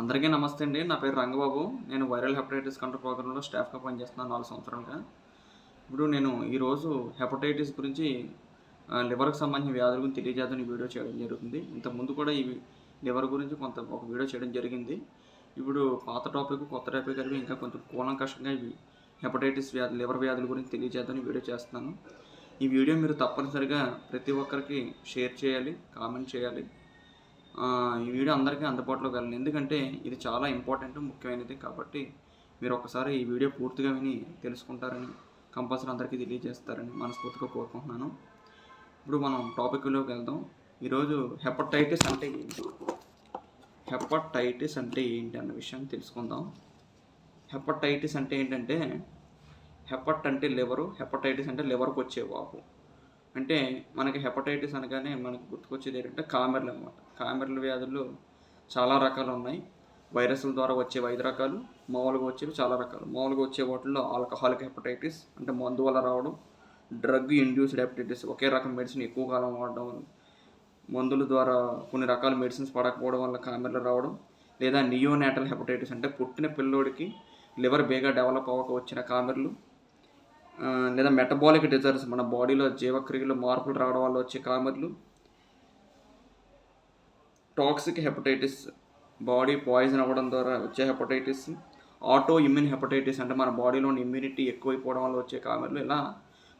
అందరికీ నమస్తే అండి. నా పేరు రంగబాబు. నేను వైరల్ హెపటైటిస్ కంట్రోల్ ప్రోగ్రాంలో స్టాఫ్గా పనిచేస్తున్నాను నాలుగు సంవత్సరాలుగా. ఇప్పుడు నేను ఈరోజు హెపటైటిస్ గురించి లివర్కి సంబంధించిన వ్యాధుల గురించి తెలియజేద్దాం ఈ వీడియో చేయడం జరుగుతుంది. ఇంతకుముందు కూడా ఈ లివర్ గురించి కొంత ఒక వీడియో చేయడం జరిగింది. ఇప్పుడు పాత టాపిక్ కొత్త టాపిక్ కలిపి ఇంకా కొంచెం కూలంకషంగా ఇవి హెపటైటిస్ వ్యాధి లివర్ వ్యాధుల గురించి తెలియజేద్దాం ఈ వీడియో చేస్తున్నాను. ఈ వీడియో మీరు తప్పనిసరిగా ప్రతి ఒక్కరికి షేర్ చేయాలి కామెంట్ చేయాలి. ఈ వీడియో అందరికీ అందుబాటులోకి వెళ్ళండి ఎందుకంటే ఇది చాలా ఇంపార్టెంట్ ముఖ్యమైనది కాబట్టి మీరు ఒకసారి ఈ వీడియో పూర్తిగా విని తెలుసుకుంటారని కంపల్సరీ అందరికీ తెలియజేస్తారని మనస్ఫూర్తిగా కోరుకుంటున్నాను. ఇప్పుడు మనం టాపిక్లోకి వెళ్దాం. ఈరోజు హెపటైటిస్ అంటే ఏంటి? హెపటైటిస్ అంటే ఏంటి అన్న విషయం తెలుసుకుందాం. హెపటైటిస్ అంటే ఏంటంటే హెపట్ అంటే లివరు హెపటైటిస్ అంటే లివర్కి వచ్చే వాపు. అంటే మనకి హెపటైటిస్ అనగానే మనకు గుర్తుకొచ్చేది ఏంటంటే కామెర్లు అనమాట కామెర్ల వ్యాధులు చాలా రకాలు ఉన్నాయి. వైరస్ల ద్వారా వచ్చే ఐదు రకాలు మామూలుగా వచ్చేవి చాలా రకాలు. మామూలుగా వచ్చే వాటిల్లో ఆల్కహాలిక్ హెపటైటిస్ అంటే మందు వల్ల రావడం డ్రగ్ ఇండ్యూస్డ్ హెపటైటిస్ ఒకే రకం మెడిసిన్ ఎక్కువ కాలం వాడడం మందుల ద్వారా కొన్ని రకాల మెడిసిన్స్ పడకపోవడం వల్ల కామెర్లు రావడం లేదా నియోనాటల్ హెపటైటిస్ అంటే పుట్టిన పిల్లోడికి లివర్ బేగా డెవలప్ అవ్వక వచ్చిన కామెర్లు లేదా మెటబాలిక్ డిజార్డర్స్ మన బాడీలో జీవక్రియలో మార్పులు రావడం వల్ల వచ్చే కామెర్లు టాక్సిక్ హెపటైటిస్ బాడీ పాయిజన్ అవ్వడం ద్వారా వచ్చే హెపటైటిస్ ఆటో ఇమ్యూన్ హెపటైటిస్ అంటే మన బాడీలోని ఇమ్యూనిటీ ఎక్కువైపోవడం వల్ల వచ్చే కామెర్లు ఇలా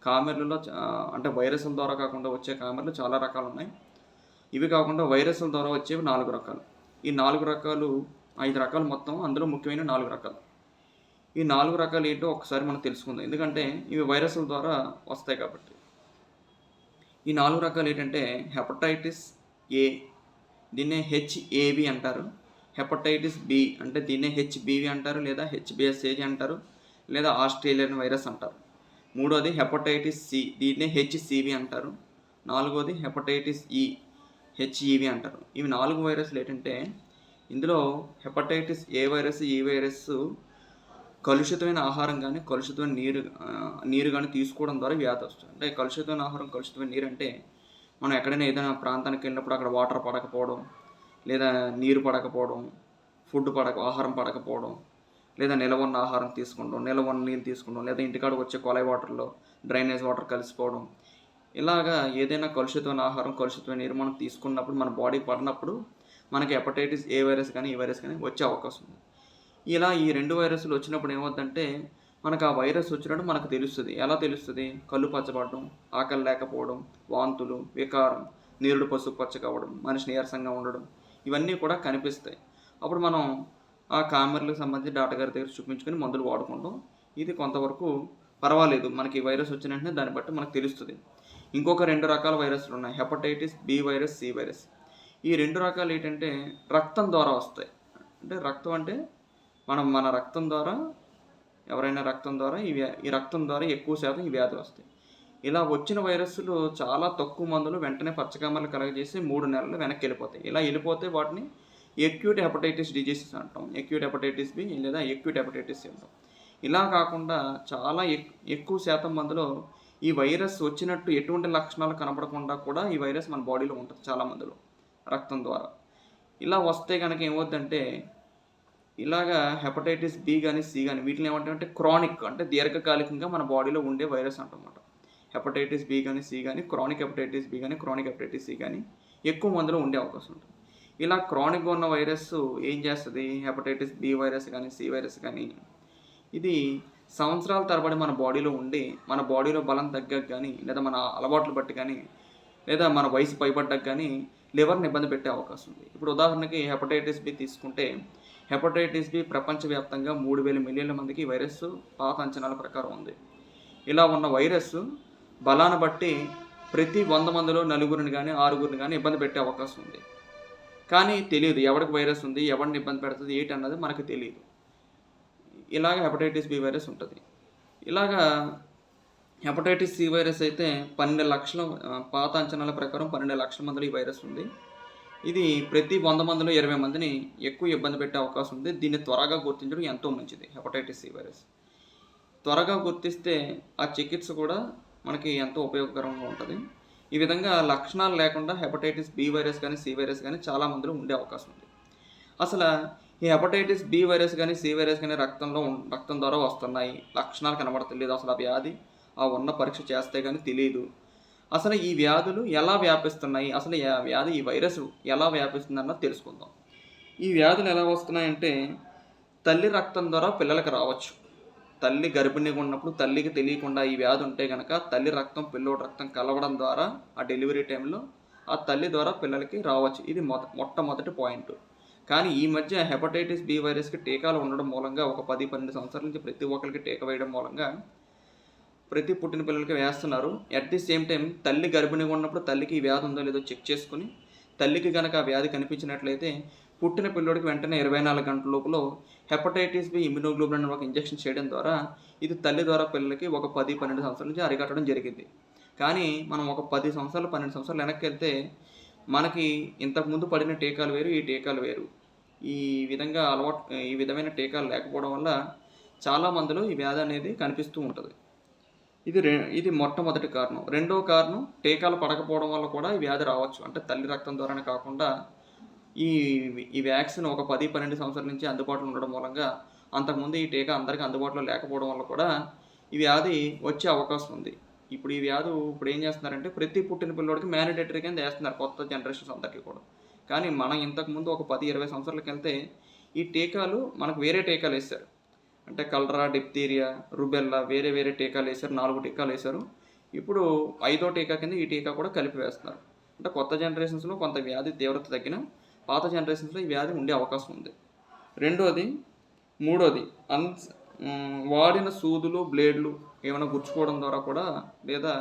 కామెర్లలో అంటే వైరస్ల ద్వారా కాకుండా వచ్చే కామెర్లు చాలా రకాలు ఉన్నాయి. ఇవి కాకుండా వైరస్ల ద్వారా వచ్చేవి నాలుగు రకాలు. ఈ నాలుగు రకాలు ఐదు రకాలు మొత్తం అందులో ముఖ్యమైన నాలుగు రకాలు. ఈ నాలుగు రకాలు ఏంటో ఒకసారి మనం తెలుసుకుందాం. ఎందుకంటే ఇవి వైరస్ల ద్వారా వస్తాయి కాబట్టి. ఈ నాలుగు రకాలు ఏంటంటే హెపటైటిస్ ఏ దీన్నే హెచ్ఏబి అంటారు. హెపటైటిస్ బి అంటే దీన్నే హెచ్బివి అంటారు లేదా హెచ్బిఎస్ఏజి అంటారు లేదా ఆస్ట్రేలియన్ వైరస్ అంటారు. మూడోది హెపటైటిస్ సి దీన్నే హెచ్సివి అంటారు. నాలుగోది హెపటైటిస్ ఈ హెచ్ఈవి అంటారు. ఇవి నాలుగు వైరస్లు ఏంటంటే ఇందులో హెపటైటిస్ ఏ వైరస్ ఈ వైరస్ కలుషితమైన ఆహారం కానీ కలుషితమైన నీరు నీరు కానీ తీసుకోవడం ద్వారా వ్యాధి వస్తుంది. అంటే కలుషితమైన ఆహారం కలుషితమైన నీరు అంటే మనం ఎక్కడైనా ఏదైనా ప్రాంతానికి వెళ్ళినప్పుడు అక్కడ వాటర్ పడకపోవడం లేదా నీరు పడకపోవడం ఫుడ్ పడక ఆహారం పడకపోవడం లేదా నిల్వ ఉన్న ఆహారం తీసుకోవడం నిల్వ ఉన్న నీళ్ళు తీసుకోవడం లేదా ఇంటికాడ వచ్చే కొలై వాటర్లో డ్రైనేజ్ వాటర్ కలిసిపోవడం. ఇలాగా ఏదైనా కలుషితమైన ఆహారం కలుషితమైన నీరు మనం తీసుకున్నప్పుడు మన బాడీ పడినప్పుడు మనకి హెపటైటిస్ ఏ వైరస్ కానీ ఈ వైరస్ కానీ వచ్చే అవకాశం ఉంది. ఇలా ఈ రెండు వైరస్లు వచ్చినప్పుడు ఏమవుతుందంటే మనకు ఆ వైరస్ వచ్చినట్టు మనకు తెలుస్తుంది. ఎలా తెలుస్తుంది? కళ్ళు పచ్చబడడం ఆకలి లేకపోవడం వాంతులు వికారం నీరుడు పసుపు పచ్చ కావడం మనిషి నీరసంగా ఉండడం ఇవన్నీ కూడా కనిపిస్తాయి. అప్పుడు మనం ఆ కామెర్లకు సంబంధించి డాక్టర్ గారి దగ్గర చూపించుకొని మందులు వాడుకుంటాం. ఇది కొంతవరకు పర్వాలేదు. మనకి ఈ వైరస్ వచ్చిన వెంటనే దాన్ని బట్టి మనకు తెలుస్తుంది. ఇంకొక రెండు రకాల వైరస్లు ఉన్నాయి. Hepatitis B virus C virus. ఈ రెండు రకాలు ఏంటంటే రక్తం ద్వారా వస్తాయి. అంటే రక్తం అంటే మనం మన రక్తం ద్వారా ఎవరైనా రక్తం ద్వారా ఈ వ్యా ఈ రక్తం ద్వారా ఎక్కువ శాతం ఈ వ్యాధులు వస్తాయి. ఇలా వచ్చిన వైరస్లు చాలా తక్కువ మందులు వెంటనే పచ్చకామలు కలగజేసి మూడు నెలలు వెనక్కి వెళ్ళిపోతాయి ఇలా వెళ్ళిపోతే వాటిని ఎక్యూట్ హెపటైటిస్ డిజీసెస్ అంటాం. ఎక్యూట్ హెపటైటిస్ బి లేదా ఎక్యూట్ హెపటైటిస్ అంటాం. ఇలా కాకుండా చాలా ఎక్ ఎక్కువ శాతం మందిలో ఈ వైరస్ వచ్చినట్టు ఎటువంటి లక్షణాలు కనపడకుండా కూడా ఈ వైరస్ మన బాడీలో ఉంటుంది చాలా మందిలో రక్తం ద్వారా. ఇలా వస్తే కనుక ఏమవుతుందంటే ఇలాగా హెపటైటిస్ బి కానీ సి కానీ వీటిని ఏమంటామంటే క్రానిక్ అంటే దీర్ఘకాలికంగా మన బాడీలో ఉండే వైరస్ అంటమాట హెపటైటిస్ బి కానీ సి కానీ క్రానిక్ హెపటైటిస్ బి కానీ క్రానిక్ హెపటైటిస్ సి కానీ ఎక్కువ మందిలో ఉండే అవకాశం ఉంటుంది. ఇలా క్రానిక్గా ఉన్న వైరస్ ఏం చేస్తుంది? హెపటైటిస్ బి వైరస్ కానీ సి వైరస్ కానీ ఇది సంవత్సరాల తరబడి మన బాడీలో ఉండి మన బాడీలో బలం తగ్గక కానీ లేదా మన అలవాట్లు బట్టి కానీ లేదా మన వయసు పైబడ్డకు కానీ లివర్ని ఇబ్బంది పెట్టే అవకాశం ఉంది. ఇప్పుడు ఉదాహరణకి హెపటైటిస్ బి తీసుకుంటే హెపటైటిస్ బి ప్రపంచవ్యాప్తంగా మూడు వేల మిలియన్ల మందికి వైరస్ పాత అంచనాల ప్రకారం ఉంది. ఇలా ఉన్న వైరస్ బలాన్ని బట్టి ప్రతి వంద మందిలో నలుగురిని కానీ ఆరుగురిని కానీ ఇబ్బంది పెట్టే అవకాశం ఉంది. కానీ తెలియదు ఎవరికి వైరస్ ఉంది ఎవరిని ఇబ్బంది పెడుతుంది ఏంటి అన్నది మనకు తెలియదు ఇలాగ హెపటైటిస్ బి వైరస్ ఉంటుంది. ఇలాగా హెపటైటిస్ సి వైరస్ అయితే పన్నెండు లక్షల పాత అంచనాల ప్రకారం పన్నెండు లక్షల మందిలో ఈ వైరస్ ఉంది. ఇది ప్రతి వంద మందిలో ఇరవై మందిని ఎక్కువ ఇబ్బంది పెట్టే అవకాశం ఉంది. దీన్ని త్వరగా గుర్తించడం ఎంతో మంచిది. Hepatitis C virus. త్వరగా గుర్తిస్తే ఆ చికిత్స కూడా మనకి ఎంతో ఉపయోగకరంగా ఉంటుంది. ఈ విధంగా లక్షణాలు లేకుండా హెపటైటిస్ బి వైరస్ కానీ సి వైరస్ కానీ చాలా మందిలో ఉండే అవకాశం ఉంది. అసలు ఈ హెపటైటిస్ బి వైరస్ కానీ సి వైరస్ కానీ రక్తంలో రక్తం ద్వారా వస్తున్నాయి. లక్షణాలు కనబడతలేదు. అసలు ఆ వ్యాధి ఆ ఉన్న పరీక్ష చేస్తే కానీ తెలియదు అసలు ఈ వ్యాధులు ఎలా వ్యాపిస్తున్నాయి? అసలు ఈ వ్యాధి ఈ వైరస్ ఎలా వ్యాపిస్తుందన్నది తెలుసుకుందాం. ఈ వ్యాధులు ఎలా వస్తున్నాయంటే తల్లి రక్తం ద్వారా పిల్లలకు రావచ్చు. తల్లి గర్భిణిగా ఉన్నప్పుడు తల్లికి తెలియకుండా ఈ వ్యాధి ఉంటే కనుక తల్లి రక్తం పిల్లోడి రక్తం కలవడం ద్వారా ఆ డెలివరీ టైంలో ఆ తల్లి ద్వారా పిల్లలకి రావచ్చు. ఇది మొద మొట్టమొదటి పాయింట్. కానీ ఈ మధ్య హెపటైటిస్ బి వైరస్కి టీకాలు ఉండడం మూలంగా ఒక పది పన్నెండు సంవత్సరాల నుంచి ప్రతి ఒక్కరికి టీకా వేయడం మూలంగా ప్రతి పుట్టిన పిల్లలకి వేస్తున్నారు. అట్ ది సేమ్ టైం తల్లి గర్భిణిగా ఉన్నప్పుడు తల్లికి ఈ వ్యాధి ఉందో లేదో చెక్ చేసుకుని తల్లికి కనుక ఆ వ్యాధి కనిపించినట్లయితే పుట్టిన పిల్లోడికి వెంటనే ఇరవై నాలుగు గంటల లోపల హెపటైటిస్ బి ఇమ్యునోగ్లోబులిన్ అనే ఒక ఇంజెక్షన్ చేయడం ద్వారా ఇది తల్లి ద్వారా పిల్లలకి ఒక పది పన్నెండు సంవత్సరాల నుంచి అరికట్టడం జరిగింది. కానీ మనం ఒక పది సంవత్సరాలు పన్నెండు సంవత్సరాలు వెనక్కి వెళ్తే మనకి ఇంతకుముందు పడిన టీకాలు వేరు ఈ టీకాలు వేరు. ఈ విధంగా అలవాటు ఈ విధమైన టీకాలు లేకపోవడం వల్ల చాలా మందిలో ఈ వ్యాధి అనేది కనిపిస్తూ ఉంటుంది. ఇది రె ఇది మొట్టమొదటి కారణం. రెండో కారణం టీకాలు పడకపోవడం వల్ల కూడా ఈ వ్యాధి రావచ్చు. అంటే తల్లి రక్తం ద్వారానే కాకుండా ఈ ఈ వ్యాక్సిన్ ఒక పది పన్నెండు సంవత్సరాల నుంచి అందుబాటులో ఉండడం మూలంగా అంతకుముందు ఈ టీకా అందరికీ అందుబాటులో లేకపోవడం వల్ల కూడా ఈ వ్యాధి వచ్చే అవకాశం ఉంది. ఇప్పుడు ఈ వ్యాధి ఇప్పుడు ఏం చేస్తున్నారంటే ప్రతి పుట్టిన పిల్లోడికి మ్యాండేటరీ కింద వేస్తున్నారు కొత్త జనరేషన్స్ అందరికీ కూడా. కానీ మనం ఇంతకుముందు ఒక పది ఇరవై సంవత్సరాలకి వెళ్తే ఈ టీకాలు మనకు వేరే టీకాలు వేస్తారు అంటే కలరా డిప్తీరియా రుబెల్లా వేరే వేరే టీకాలు వేశారు నాలుగు టీకాలు వేశారు. ఇప్పుడు ఐదో టీకా కింద ఈ టీకా కూడా కలిపి వేస్తున్నారు. అంటే కొత్త జనరేషన్స్లో కొంత వ్యాధి తీవ్రత తగ్గిన పాత జనరేషన్స్లో ఈ వ్యాధి ఉండే అవకాశం ఉంది. రెండోది మూడోది అన్ వాడిన సూదులు బ్లేడ్లు ఏమైనా గుచ్చుకోవడం ద్వారా కూడా లేదా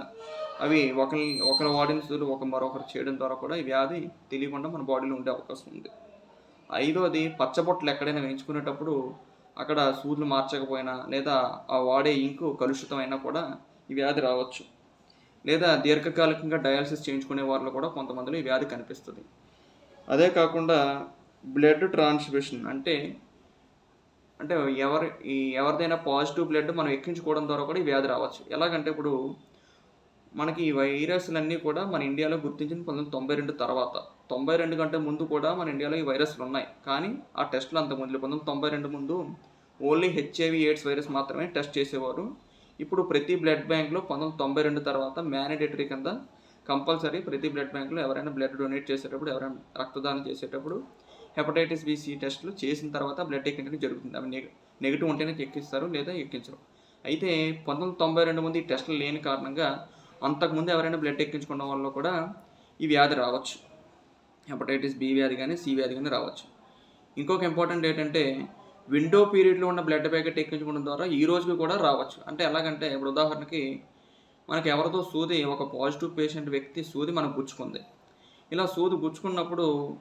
అవి ఒకరి ఒకరు వాడిన సూదులు ఒక మరొకరు చేయడం ద్వారా కూడా ఈ వ్యాధి తెలియకుండా మన బాడీలో ఉండే అవకాశం ఉంది. ఐదోది పచ్చబొట్టలు ఎక్కడైనా వేయించుకునేటప్పుడు అక్కడ సూదులు మార్చకపోయినా లేదా ఆ వాడే ఇంకు కలుషితం అయినా కూడా ఈ వ్యాధి రావచ్చు. లేదా దీర్ఘకాలికంగా డయాలసిస్ చేయించుకునే వారిలో కూడా కొంతమందిలో ఈ వ్యాధి కనిపిస్తుంది. అదే కాకుండా బ్లడ్ ట్రాన్స్మిషన్ అంటే అంటే ఎవరి ఈ ఎవరిదైనా పాజిటివ్ బ్లడ్ మనం ఎక్కించుకోవడం ద్వారా కూడా ఈ వ్యాధి రావచ్చు. ఎలాగంటే ఇప్పుడు మనకి ఈ వైరస్లన్నీ కూడా మన ఇండియాలో గుర్తించిన పంతొమ్మిది తొంభై రెండు తర్వాత తొంభై రెండు కంటే ముందు కూడా మన ఇండియాలో ఈ వైరస్లు ఉన్నాయి. కానీ ఆ టెస్టులు అంత ముందు పంతొమ్మిది తొంభై రెండు ముందు ఓన్లీ హెచ్ఐవి ఎయిడ్స్ వైరస్ మాత్రమే టెస్ట్ చేసేవారు. ఇప్పుడు ప్రతి బ్లడ్ బ్యాంక్లో పంతొమ్మిది తొంభై రెండు తర్వాత మ్యానిడేటరీ కింద కంపల్సరీ ప్రతి బ్లడ్ బ్యాంక్లో ఎవరైనా బ్లడ్ డొనేట్ చేసేటప్పుడు ఎవరైనా రక్తదానం చేసేటప్పుడు హెపటైటిస్ బి టెస్టులు చేసిన తర్వాత బ్లడ్ ఎక్కించడం జరుగుతుంది. అవి నెగిటివ్ ఉంటేనే ఎక్కిస్తారు లేదా ఎక్కించరు. అయితే పంతొమ్మిది తొంభై రెండు మంది ఈ టెస్టులు లేని కారణంగా అంతకుముందు ఎవరైనా బ్లడ్ ఎక్కించుకున్న వాళ్ళు కూడా ఈ వ్యాధి రావచ్చు. హెపటైటిస్ బి వ్యాధి కానీ సి వ్యాధి కానీ రావచ్చు. ఇంకొక ఇంపార్టెంట్ ఏంటంటే విండో పీరియడ్లో ఉన్న బ్లడ్ ప్యాకెట్ ఎక్కించుకోవడం ద్వారా ఈ రోజుకి కూడా రావచ్చు. అంటే ఎలాగంటే ఇప్పుడు ఉదాహరణకి మనకి ఎవరితో సూది ఒక పాజిటివ్ పేషెంట్ వ్యక్తి సూది మనకు గుచ్చుకుంది. ఇలా సూది గుచ్చుకున్నప్పుడు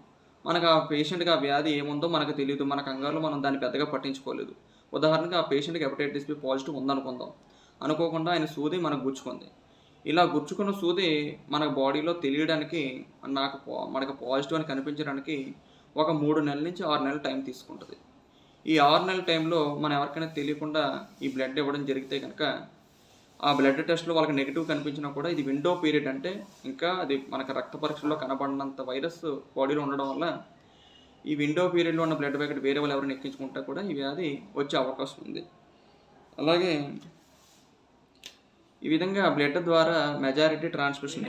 మనకు ఆ పేషెంట్కి ఆ వ్యాధి ఏముందో మనకు తెలియదు మన కంగారులో మనం దాన్ని పెద్దగా పట్టించుకోలేదు. ఉదాహరణకి ఆ పేషెంట్కి హెపటైటిస్ బి పాజిటివ్ ఉందనుకుందాం. అనుకోకుండా ఆయన సూది మనకు గుచ్చుకుంది. ఇలా గుచ్చుకున్న సూది మన బాడీలో తెలియడానికి నాకు మనకు పాజిటివ్ అని కనిపించడానికి ఒక మూడు నెలల నుంచి ఆరు నెలల టైం తీసుకుంటుంది. ఈ ఆరు నెలల టైంలో మనం ఎవరికైనా తెలియకుండా ఈ బ్లడ్ ఇవ్వడం జరిగితే కనుక ఆ బ్లడ్ టెస్ట్లో వాళ్ళకి నెగిటివ్ కనిపించినా కూడా ఇది విండో పీరియడ్ అంటే ఇంకా అది మనకు రక్త పరీక్షల్లో కనబడినంత వైరస్ బాడీలో ఉండడం వల్ల ఈ విండో పీరియడ్లో ఉన్న బ్లడ్ ప్యాకెట్ వేరే వాళ్ళు ఎవరైనా ఎక్కించుకుంటే కూడా ఈ వ్యాధి వచ్చే అవకాశం ఉంది. అలాగే ఈ విధంగా బ్లడ్ ద్వారా మెజారిటీ ట్రాన్స్మిషన్